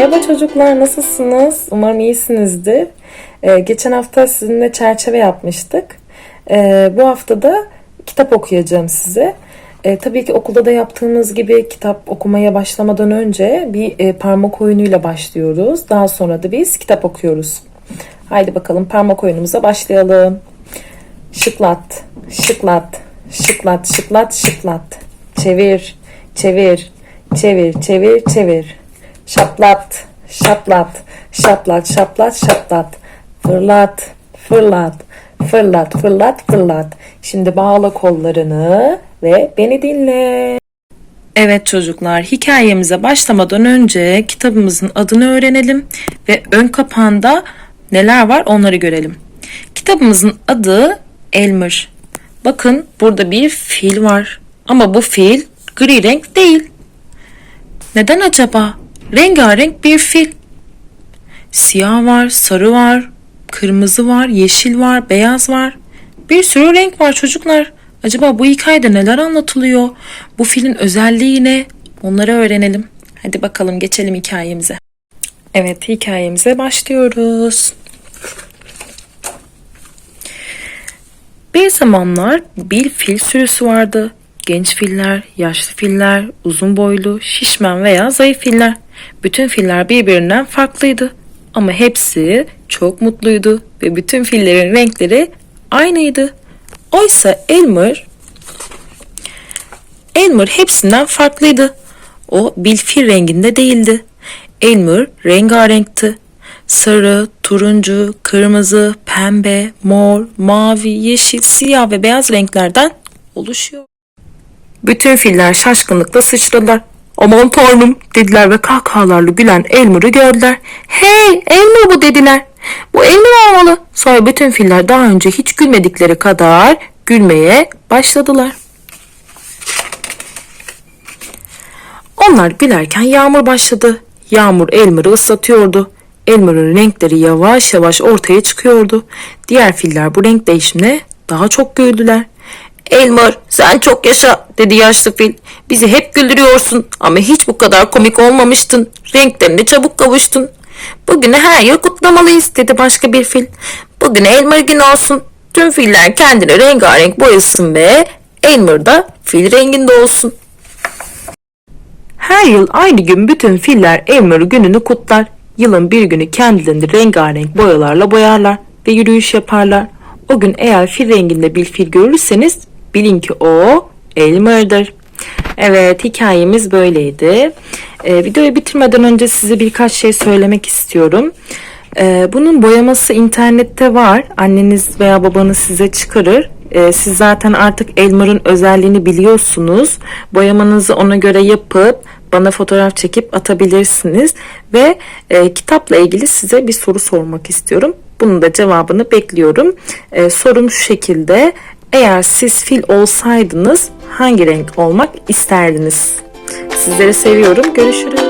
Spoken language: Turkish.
Merhaba çocuklar, nasılsınız? Umarım iyisinizdir. Ee, geçen hafta sizinle çerçeve yapmıştık. Ee, bu hafta da kitap okuyacağım size. Ee, tabii ki okulda da yaptığımız gibi kitap okumaya başlamadan önce bir e, parmak oyunuyla başlıyoruz. Daha sonra da biz kitap okuyoruz. Haydi bakalım parmak oyunumuza başlayalım. Şıklat, şıklat, şıklat, şıklat, şıklat. Çevir, çevir, çevir, çevir, çevir. Şaplat, şaplat, şaplat, şaplat, şaplat. Fırlat, fırlat, fırlat, fırlat, fırlat. Şimdi bağla kollarını ve beni dinle. Evet çocuklar, hikayemize başlamadan önce kitabımızın adını öğrenelim ve ön kapağında neler var onları görelim. Kitabımızın adı Elmer. Bakın burada bir fil var. Ama bu fil gri renk değil. Neden acaba? Rengarenk bir fil. Siyah var, sarı var, kırmızı var, yeşil var, beyaz var. Bir sürü renk var çocuklar. Acaba bu hikayede neler anlatılıyor? Bu filin özelliği ne? Onları öğrenelim. Hadi bakalım geçelim hikayemize. Evet hikayemize başlıyoruz. Bir zamanlar bir fil sürüsü vardı. Genç filler, yaşlı filler, uzun boylu, şişman veya zayıf filler. Bütün filler birbirinden farklıydı. Ama hepsi çok mutluydu ve bütün fillerin renkleri aynıydı. Oysa Elmer, Elmer hepsinden farklıydı. O bilfil renginde değildi. Elmer rengarenkti. Sarı, turuncu, kırmızı, pembe, mor, mavi, yeşil, siyah ve beyaz renklerden oluşuyor. Bütün filler şaşkınlıkla sıçradılar. Aman tanrım dediler ve kahkahalarla gülen Elmer'ı gördüler. Hey Elmer bu dediler. Bu Elmer olmalı. Sonra bütün filler daha önce hiç gülmedikleri kadar gülmeye başladılar. Onlar gülerken yağmur başladı. Yağmur Elmer'ı ıslatıyordu. Elmer'ın renkleri yavaş yavaş ortaya çıkıyordu. Diğer filler bu renk değişimine daha çok güldüler. Elmer sen çok yaşa dedi yaşlı fil. Bizi hep güldürüyorsun ama hiç bu kadar komik olmamıştın. Renklerine çabuk kavuştun. Bugünü her yıl kutlamalıyız dedi başka bir fil. Bugün Elmer günü olsun. Tüm filler kendini rengarenk boyasın ve Elmer da fil renginde olsun. Her yıl aynı gün bütün filler Elmer gününü kutlar. Yılın bir günü kendilerini rengarenk boyalarla boyarlar ve yürüyüş yaparlar. O gün eğer fil renginde bir fil görürseniz bilin ki o Elmer'dır. Evet hikayemiz böyleydi. Ee, videoyu bitirmeden önce size birkaç şey söylemek istiyorum. Ee, bunun boyaması internette var. Anneniz veya babanız size çıkarır. Ee, siz zaten artık Elmer'ın özelliğini biliyorsunuz. Boyamanızı ona göre yapıp bana fotoğraf çekip atabilirsiniz. Ve e, kitapla ilgili size bir soru sormak istiyorum. Bunun da cevabını bekliyorum. Ee, sorum şu şekilde. Eğer siz fil olsaydınız hangi renk olmak isterdiniz? Sizleri seviyorum. Görüşürüz.